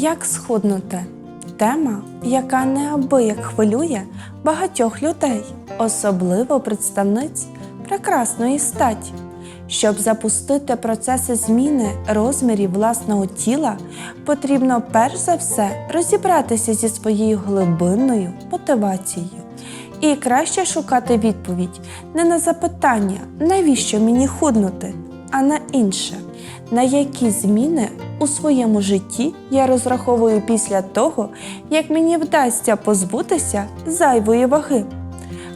Як схуднути? Тема, яка неабияк хвилює багатьох людей, особливо представниць прекрасної статі. Щоб запустити процеси зміни розмірів власного тіла, потрібно перш за все розібратися зі своєю глибинною мотивацією. І краще шукати відповідь не на запитання, навіщо мені худнути, а на інше, на які зміни у своєму житті я розраховую після того, як мені вдасться позбутися зайвої ваги.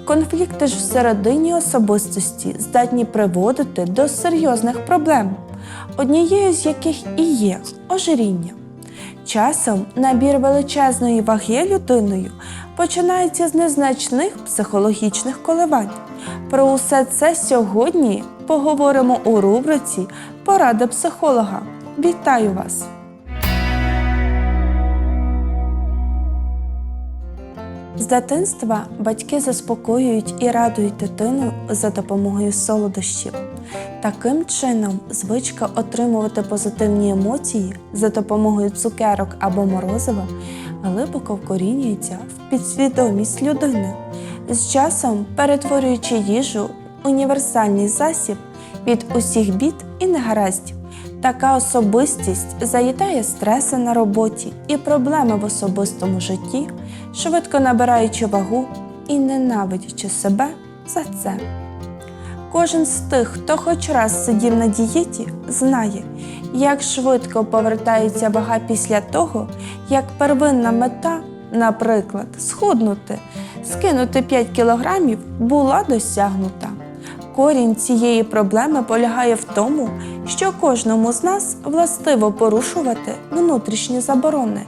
Конфлікти ж всередині особистості здатні приводити до серйозних проблем, однією з яких і є ожиріння. Часом набір величезної ваги людиною починається з незначних психологічних коливань. Про усе це сьогодні поговоримо у рубриці Порада психолога. Вітаю вас! З дитинства батьки заспокоюють і радують дитину за допомогою солодощів. Таким чином, звичка отримувати позитивні емоції за допомогою цукерок або морозива глибоко вкорінюється в підсвідомість людини, з часом перетворюючи їжу в універсальний засіб від усіх бід і негараздів. Така особистість заїдає стреси на роботі і проблеми в особистому житті, швидко набираючи вагу і ненавидячи себе за це. Кожен з тих, хто хоч раз сидів на дієті, знає, як швидко повертається вага після того, як первинна мета, наприклад, схуднути, скинути 5 кілограмів, була досягнута. Корінь цієї проблеми полягає в тому, що кожному з нас властиво порушувати внутрішні заборони,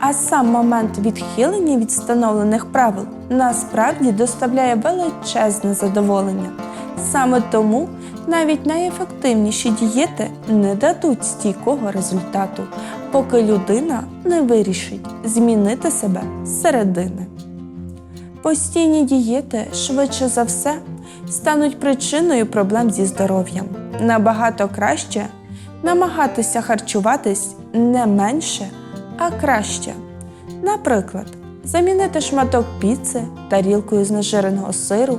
а сам момент відхилення від встановлених правил насправді доставляє величезне задоволення. Саме тому навіть найефективніші дієти не дадуть стійкого результату, поки людина не вирішить змінити себе зсередини. Постійні дієти швидше за все стануть причиною проблем зі здоров'ям. Набагато краще намагатися харчуватись не менше, а краще. Наприклад, замінити шматок піци тарілкою з нежиреного сиру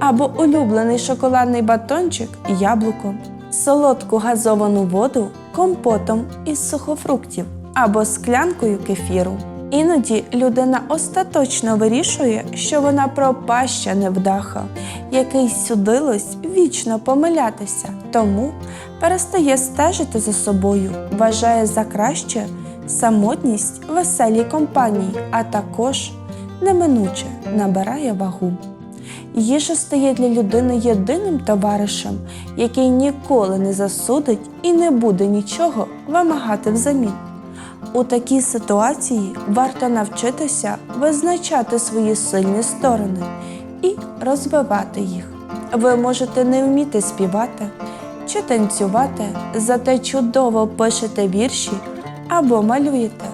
або улюблений шоколадний батончик яблуком, солодку газовану воду компотом із сухофруктів або склянкою кефіру. Іноді людина остаточно вирішує, що вона пропаща невдаха, який судилось вічно помилятися, тому перестає стежити за собою, вважає за краще самотність веселій компанії, а також неминуче набирає вагу. Їжа стає для людини єдиним товаришем, який ніколи не засудить і не буде нічого вимагати взамін. У такій ситуації варто навчитися визначати свої сильні сторони і розвивати їх. Ви можете не вміти співати чи танцювати, зате чудово пишете вірші або малюєте.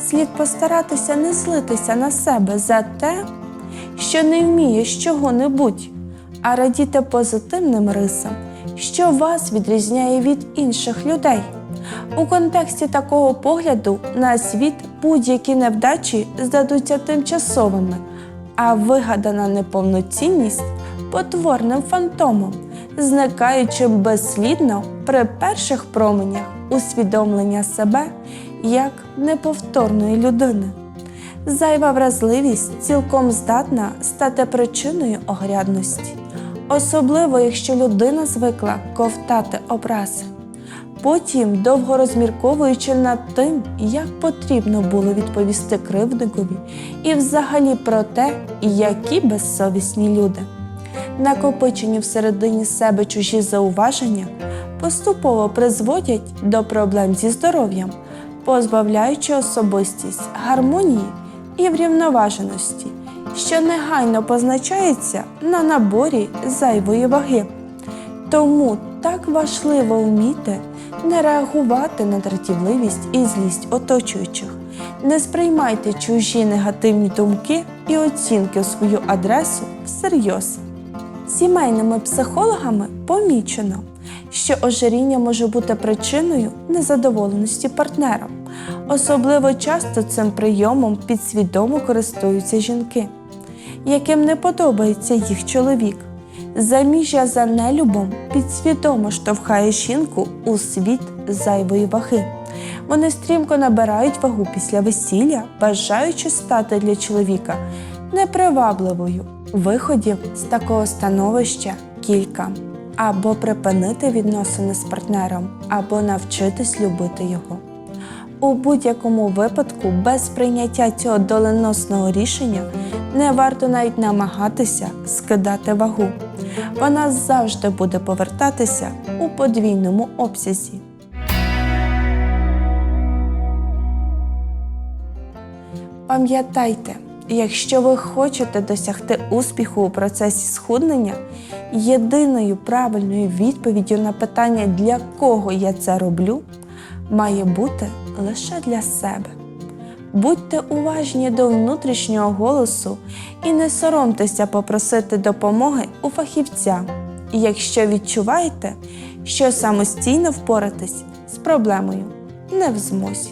Слід постаратися не злитися на себе за те, що не вмієш чого-небудь, а радіти позитивним рисам, що вас відрізняє від інших людей. У контексті такого погляду на світ будь-які невдачі здадуться тимчасовими, а вигадана неповноцінність потворним фантомом, зникаючи безслідно при перших променях усвідомлення себе як неповторної людини. Зайва вразливість цілком здатна стати причиною огрядності, особливо якщо людина звикла ковтати образи. Потім, довго розмірковуючи над тим, як потрібно було відповісти кривдникові, і взагалі про те, які безсовісні люди. Накопичені всередині себе чужі зауваження поступово призводять до проблем зі здоров'ям, позбавляючи особистість гармонії і врівноваженості, що негайно позначається на наборі зайвої ваги. Тому так важливо вміти не реагувати на дратівливість і злість оточуючих. Не сприймайте чужі негативні думки і оцінки у свою адресу всерйоз. Сімейними психологами помічено, що ожиріння може бути причиною незадоволеності партнером, Особливо часто цим прийомом підсвідомо користуються жінки, яким не подобається їх чоловік. Заміжжя за нелюбом підсвідомо штовхає жінку у світ зайвої ваги. Вони стрімко набирають вагу після весілля, бажаючи стати для чоловіка непривабливою. Виходів з такого становища кілька. Або припинити відносини з партнером, або навчитись любити його. У будь-якому випадку, без прийняття цього доленосного рішення не варто навіть намагатися скидати вагу. Вона завжди буде повертатися у подвійному обсязі. Пам'ятайте, якщо ви хочете досягти успіху у процесі схуднення, єдиною правильною відповіддю на питання, для кого я це роблю, має бути лише для себе. Будьте уважні до внутрішнього голосу і не соромтеся попросити допомоги у фахівця, якщо відчуваєте, що самостійно впоратись з проблемою не в змозі.